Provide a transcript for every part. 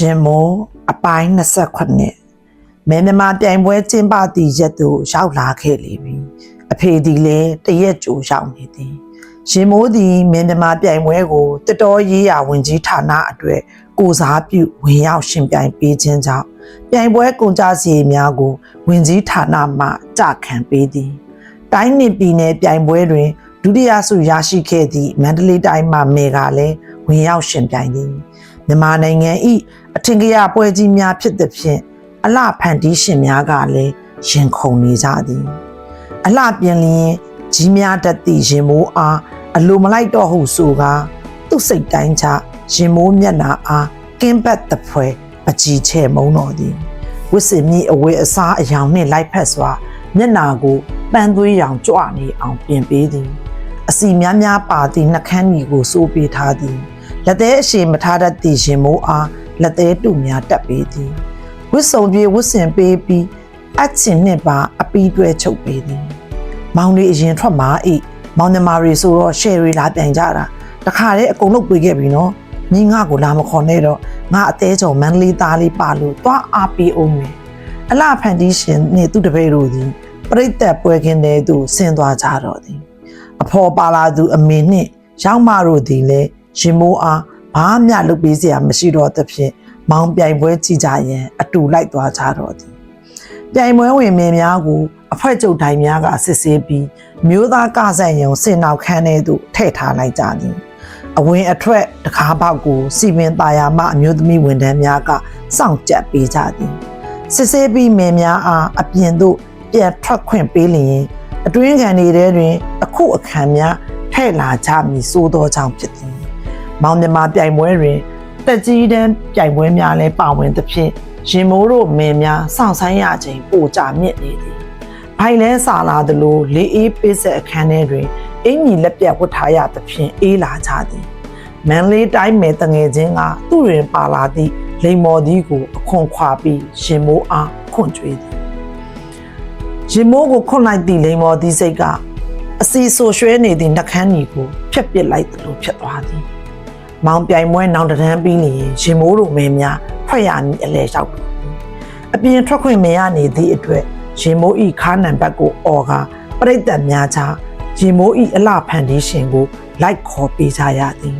ရှင်မိုးအပိုင်း28မဲမြမပြိုင်ပွဲကျင်းပသည့်ရက်သို့ရောက်လာခဲ့လေပြီအဖေဒီလည်းတရက်ကြိုရောက်နေသည်ရှင်မိုးသည်မဲမြမပြိုင်ပွဲကိုတတော်ရေးရဝင်ကြီးဌာနအတွက်ကိုစားပြုဝင်ရောက်ရှင်ပြိုင်ပေးခြင်းကြောင့်ပြိုင်ပွဲကုန်ကြစည်များကိုဝင်ကြီးဌာနမှကြခံပေးသည်တိုင်းနှင့်ပြည်နယ်ပြိုင်ပွဲတွင်ဒုတိယဆုရရှိခဲ့သည့်မန္တလေးတိုင်းမှမေကလည်းဝင်ရောက်ရှင်ပြိုင်သည် မြန်မာနိုင်ငံ၏အထင်ကရပွဲကြီးများဖြစ်သဖြင့်အလှဖန်တီးရှင်များကလည်းရင်ခုန်နေကြသည် အလှပြင်လျင်ကြီးများတတ်သည့်ရင်မိုးအားအလိုမလိုက်တော့ဟုဆိုကာသူ့စိတ်တိုင်းချရင်မိုးမျက်နာအားကင်းပတ်တဖွဲမကြီးချဲမုံတော်သည်ဝစ်စင်မြီအဝေးအစားအယောင်နှင့်လိုက်ဖက်စွာမျက်နာကိုပန်းသွေးရောင်ကြွနေအောင်ပြင်ပေးသည် အစီများများပါသည့်နှကန်းကြီးကိုစိုးပေးထားသည် လက်သေးအရှိမထားတတ်သည့်ရင်မိုးအားလက်သေးတူများတက်ပေးသည်ဝစ်စုံပြေဝစ်စင်ပေးပြီးအချင်နှစ်ပါအပီးတွဲချုပ်ပေးသည်မောင်လေးအရင်ထွက်มาအိမောင်နှမရီဆိုတော့ရှယ်ရီလာပြန်ကြတာတခါတည်းအကုန်လုံးပြေးခဲ့ပြီနော်ညီငါကိုလာမခေါ်နဲ့တော့ငါအသေးချုံမန္တလေးသားလေးပါလို့သွားအားပေးအောင်မယ်အလှဖန်တီးရှင်နဲ့သူ့တပည့်တို့သည်ပြိတ္တပွဲခင်းတဲ့သူဆင်းသွားကြတော့သည်အဖော်ပါလာသူအမေနှင့်ရောက်မတို့သည်လည်း ရင်မိုးအားဘာမှလုပ်ပေးစရာမရှိတော့သဖြင့်မောင်ပြိုင်ပွဲကြည့်ကြရန်အတူလိုက်သွားကြတော့သည်ပြိုင်ပွဲဝင်မင်းများကိုအဖက်ကျုပ်တိုင်းများကစစ်ဆေးပြီးမျိုးသားကဆိုင်ရုံစင်နောက်ခန်းထဲသို့ထည့်ထားလိုက်ကြသည်အဝင်အထွက်တကားပေါက်ကိုစီမင်ตาယာမအမျိုးသမီးဝန်ထမ်းများကစောင့်ကြပ်ပေးကြသည်စစ်ဆေးပြီးမင်းများအားအပြင်သို့ပြန်ထွက်ခွင့်ပေးလျင်အတွင်းခံနေတဲ့တွင် အခုအခမ်းများထည့်လာကြမည်စိုးသောကြောင့်ဖြစ်သည်။ မောင်မြမပြိုင်ပွဲတွင်တက်ကြီးတန်းပြိုင်ပွဲများလည်းပါဝင်သဖြင့်ရင်မိုးတို့မင်းများစောင့်ဆိုင်ရခြင်းပိုကြမြင့်နေသည်။ဘိုင်လဲစာလာသလိုလေးအေးပေးဆက်အခမ်းထဲတွင်အင်ကြီးလက်ပြတ်ဝတ်ထားရသဖြင့်အေးလာကြသည်။မန်လေးတိုင်းမယ်တငယ်ချင်းကသူ့တွင်ပါလာသည့်လိမ္မော်သည်ကိုအခွန်ခွာပြီးရင်မိုးအားခွန့်ကြွေးသည်ရင်မိုးကိုခွန်လိုက်သည့်လိမ္မော်သည့်စိတ်ကအစီဆိုရွှဲနေသည့်နှကန်းကြီးကိုဖျက်ပစ်လိုက်သလိုဖြစ်သွားသည်။ မောင်ပြိုင်ပွဲနောင်တန်းပြီးနေရင်ရင်မိုးတို့မဲများဖွဲ့ရမည်အလဲလျှောက်တော်သည်။အပြင်ထွက်ခွင့်မရနေသည့်အတွက်ရင်မိုးဤခါနံဘတ်ကိုအော်ကာပြိတ္တများချရင်မိုးဤအလှဖန်တီးရှင်ကိုလိုက်ခေါ်ပေးကြရသည်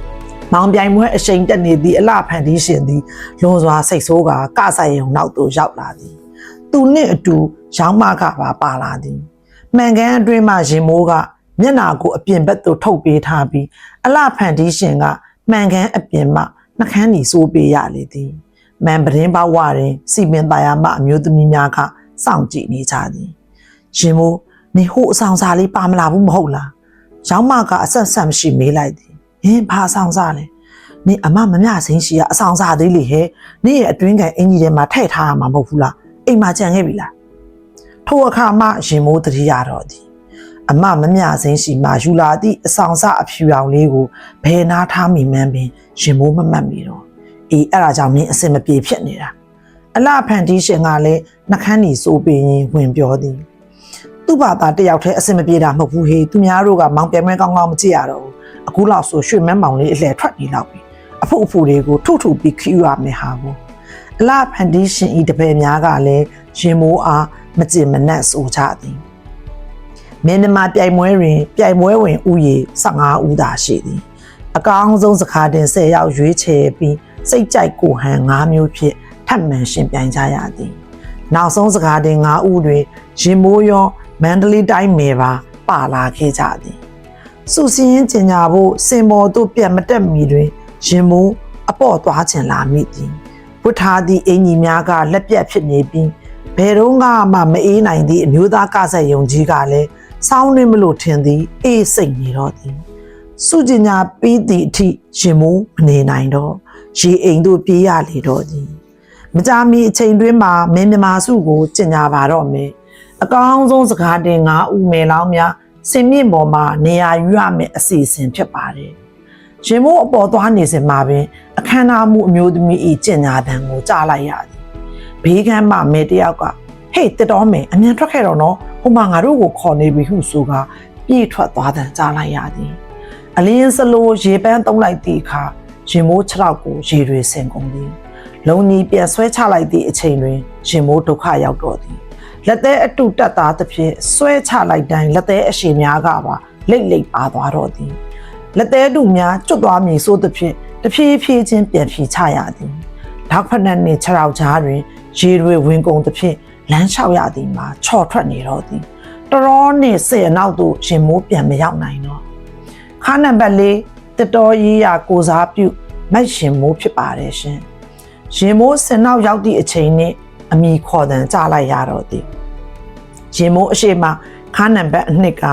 ။မောင်ပြိုင်ပွဲအရှိန်တက်နေသည့်အလှဖန်တီးရှင်သည်လွန်စွာစိတ်ဆိုးကာကဆိုင်ရုံနောက်သို့ရောက်လာသည်။သူနှင့်အတူရောင်းမကပါပါလာသည်မှန်ကန်အတွင်းမှရင်မိုးက မျက်နာကိုအပြင်ဘက်သို့ထုတ်ပေးထားပြီးအလှဖန်တီးရှင်ကမှန်ကန်အပြင်မှနှကန်းနီစိုးပေးရလေသည်မန်ပရင်ဘဝရင်စီမင်းပါရမအမျိုးသမီးများကစောင့်ကြည့်နေကြသည်ရှင်မိုးနေဟိုအဆောင်စားလေးပါမလာဘူးမဟုတ်လားရောင်းမကအဆက်ဆက်မရှိမေးလိုက်သည်ဟင်ဘာအဆောင်စားလဲနေအမမမြစင်းရှိကအဆောင်စားသေးလေဟဲ့နေရဲ့အတွင်းကန်အင်ကြီးထဲမှာထည့်ထားရမှာမဟုတ်ဘူးလားအိမ်မှာကြံခဲ့ပြီလားထိုအခါမှရှင်မိုးတတိရတော်သည် အမမမြစင်းရှိမှယူလာသည့်အဆောင်စအဖြူရောင်လေးကိုဘယ်နာထားမိမှန်းပင်ရင်မိုးမမှတ်မိတော့အေးအဲ့ဒါကြောင့်မင်းအစင်မပြေဖြစ်နေတာအလှဖန်တီးရှင်ကလည်းနှကန်းညီစိုးပင်ရင်ဝင်ပြောသည်သူ့ဘာသာတယောက်တည်းအစင်မပြေတာမဟုတ်ဘူးဟေးသူများတို့ကမောင်ပြဲမဲကောင်းကောင်းမကြည့်ရတော့ဘူးအခုလောက်ဆိုရွှေမဲမောင်လေးအလှည့်ထွက်နေတော့ပြီအဖို့အဖို့တွေကိုထုထုပြီးခီးရမယ်ဟာကိုအလှဖန်တီးရှင်ဤတပည့်များကလည်းရင်မိုးအားမကြင်မနှက်ဆိုကြသည် မင်းနမပြိုင်ပွဲတွင်ပြိုင်ပွဲဝင်ဥယေ15ဦးသာရှိသည်အကောင်းဆုံးစကားတင်10ယောက်ရွေးချယ်ပြီးစိတ်ကြိုက်ကိုဟန်5မျိုးဖြင့်ထပ်မံရှင်ပြိုင်ကြရသည်နောက်ဆုံးစကားတင်5ဦးတွင်ရင်မိုးရောမန္တလေးတိုင်းမယ်ပါပါလာခဲ့ကြသည်စုစည်းရင်ကျင်ညာဖို့စင်မော်တို့ပြန်မတက်မီတွင်ရင်မိုးအပေါ့သွားခြင်းလာမိသည်ဝတ်ထားသည့်အင်ကြီးများကလက်ပြတ်ဖြစ်နေပြီးဘယ်တော့မှမအေးနိုင်သည့်အမျိုးသားကဆက်ယုံကြီးကလည်း စောင်းနေမလို့ထင်သည်အေးစိတ်နေတော့သည်စုကျင်ညာပြီးသည့်အထိရင်မိုးမနေနိုင်တော့ရေအိမ်တို့ပြေးရလေတော့သည်မကြမီအချိန်တွင်းမှာမင်းမြမာစုကိုကျင်ညာပါတော့မယ်အကောင်းဆုံးစကားတင်၅ဦးမယ်လောင်းများစင်မြင့်ပေါ်မှာနေရာယူရမယ်အစီအစဉ်ဖြစ်ပါတယ်ရင်မိုးအပေါ်သွားနေစဉ်မှာပင်အခမ်းအနားမှုအမျိုးသမီးဤကျင်ညာတန်ကိုကြားလိုက်ရသည်ဘေးကမ်းမှာမဲတယောက်က ဟေ့တက်တော်မယ်အမြန်ထွက်ခဲ့တော့နော်ဟိုမှာငါတို့ကိုခေါ်နေပြီဟုဆိုကပြေးထွက်သွားတဲ့ကြားလိုက်ရသည်အလင်းစလိုရေပန်းသုံးလိုက်သည့်အခါရင်မိုးခြေထောက်ကိုရေတွေဆင်ကုန်သည်လုံကြီးပြန်ဆွဲချလိုက်သည့်အချိန်တွင်ရှင်မိုးဒုက္ခရောက်တော်သည်လက်သေးအတုတက်သားသဖြင့်ဆွဲချလိုက်တိုင်းလက်သေးအရှိများကပါလိတ်လိတ်ပါသွားတော်သည်လက်သေးတူများကျွတ်သွားမည်ဆိုသဖြင့်တဖြည်းဖြည်းချင်းပြန်ဖြီချရသည်ဓာတ်ဖက်နှက်နှင့်ခြေထောက်ကြားတွင်ရေတွေဝင်ကုန်သဖြင့် လမ်းလျှောက်ရသည်မှာချော်ထွက်နေတော့သည်တော်တော်နှင့်စေအနောက်သို့ရှင်မိုးပြန်မရောက်နိုင်တော့ခါနံပါတ်၄တတော်ရေးရာကိုစားပြုမိုက်ရှင်မိုးဖြစ်ပါတယ်ရှင်။ရင်မိုးစင်နောက်ရောက်သည့်အချိန်နဲ့အမိခေါ်တန်ကြလိုက်ရတော့သည်။ရင်မိုးအရှိမခါနံပါတ်အနှစ်က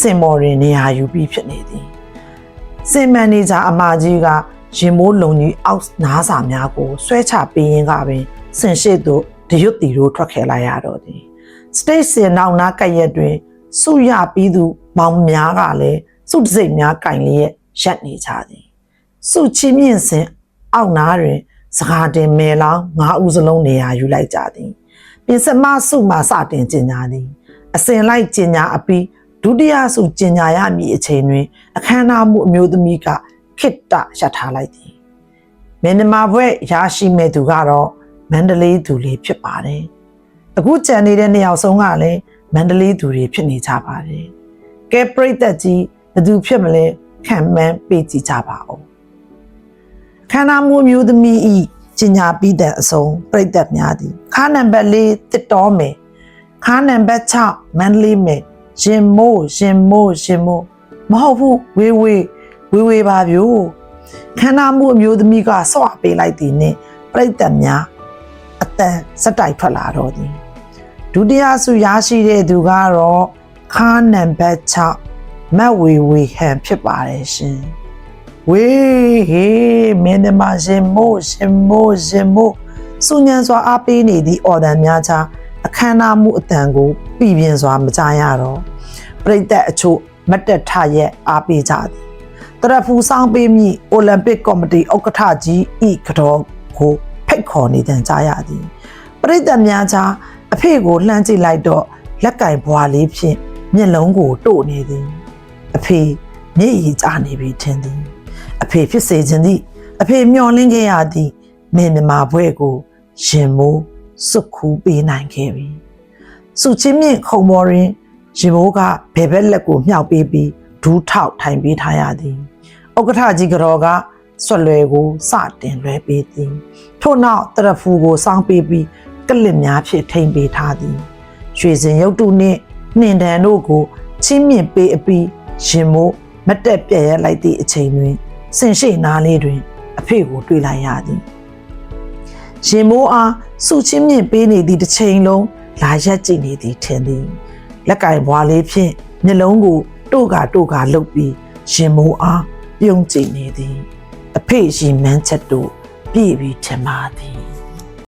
စင်မော်ရင်နေရာယူပြီးဖြစ်နေသည်။စင်မန်နေဂျာအမကြီးကရင်မိုးလုံကြီးအောက်နားစာများကိုဆွဲချပေးရင်းကပင်စင်ရှိသို့ တရွတ်တီတို့ထွက်ခဲ့လိုက်ရတော့သည်။ state စင်နောက်နားကပ်ရက်တွင်စုရပြီးသူမောင်များကလည်းစုတစိတ်များကင်လျက်ရက်နေကြသည်စုချင်းမြင့်စင်အောက်နားတွင်စကားတင်မဲလောင်းငါးဦးစလုံးနေရာယူလိုက်ကြသည်ပြင်စမစုမှစတင်ကျင်ညာသည်အစင်လိုက်ကျင်ညာအပြီးဒုတိယစုကျင်ညာရမည့်အချိန်တွင်အခမ်းအနားမှုအမျိုးသမီးကခိတ္တရထားလိုက်သည်မင်းနမဘွဲ့ရရှိမဲ့သူကတော့ မန္တလေးသူလေးဖြစ်ပါတယ်အခုကြံနေတဲ့နှစ်ယောက်ဆုံးကလည်းမန္တလေးသူတွေဖြစ်နေကြပါတယ်ကဲပရိသတ်ကြီးဘယ်သူဖြစ်မလဲခံမှန်းပေးကြည့်ကြပါဦးခန္ဓာမှုမျိုးသမီးဤကျင်ညာပြီးတဲ့အဆုံးပြိတ္တများသည်ခါနံပါတ်၄တစ်တော်မယ်ခါနံပါတ်6မန္တလေးမယ်ရင်မိုးရင်မိုးရင်မိုးမဟုတ်ဘူးဝေးဝေးဝေးဝေးပါဗျို့ခန္ဓာမှုအမျိုးသမီးကဆော့ပေးလိုက်သည်နှင့်ပြိတ္တများ အတန်စက်တိုက်ထွက်လာတော့သည်ဒုတိယဆုရရှိတဲ့သူကတော့ခါနံပါတ်6မတ်ဝေဝေဟန်ဖြစ်ပါတယ်ရှင်ဝေးဟေးမင်းတို့မရှင်မို့ရှင်မို့ရှင်မို့စုညံစွာအားပေးနေသည့်အော်ဒန်များချာအခမ်းအနားမှုအတန်ကိုပြည်ပြင်းစွာမကြားရတော့ပြိတ္တအချို့မတ်တက်ထရဲ့အားပေးကြသည်တရဖူဆောင်ပေးမိအိုလံပစ်ကော်မတီဥက္ကဋ္ဌကြီးဤကတော်ကို ဖိတ်ခေါ်နေတဲ့ကြားရသည်ပရိသတ်များချာအဖေကိုလှမ်းကြည့်လိုက်တော့လက်ကင်ဘွားလေးဖြင့်မျက်လုံးကိုတို့နေသည်အဖေမျက်ရည်ကျနေပြီထင်သည် အဖေဖြစ်စေခြင်းသည်အဖေမျောလင်းခဲ့ရသည့်မင်းမြမဘွဲ့ကိုရင်မိုးစွတ်ခူးပေးနိုင်ခဲ့ပြီစုချင်းမြင့်ခုံပေါ်တွင်ရင်မိုးကဘယ်ဘက်လက်ကိုမြှောက်ပေးပြီးဒူးထောက်ထိုင်ပေးထားရသည်ဥက္ကဋ္ဌကြီးကတော့က ဆွတ်လွယ်ကိုစတင်လွဲပေးသည်ထို့နောက်တရဖူကိုစောင်းပေးပြီးကလစ်များဖြင့်ထိမ့်ပေးထားသည်ရွှေစင်ရုပ်တုနှင့်နှင်တန်တို့ကိုချင်းမြင့်ပေးအပြီးရင်မိုးမတ်တက်ပြက်ရက်လိုက်သည့်အချိန်တွင်စင်ရှိနားလေးတွင် အဖေကိုတွေ့လိုက်ရသည်ရင်မိုးအားစုချင်းမြင့်ပေးနေသည့်တစ်ချိန်လုံးလာရက်ကြည့်နေသည်ထင်သည်လက်ကင်ဘွားလေးဖြင့်မျက်လုံးကိုတို့ကတို့ကလှုပ်ပြီးရင်မိုးအားပြုံးကြည့်နေသည် အဖေရှိမန်းချက်တို့ပြည့်ပြီးထင်ပါသည်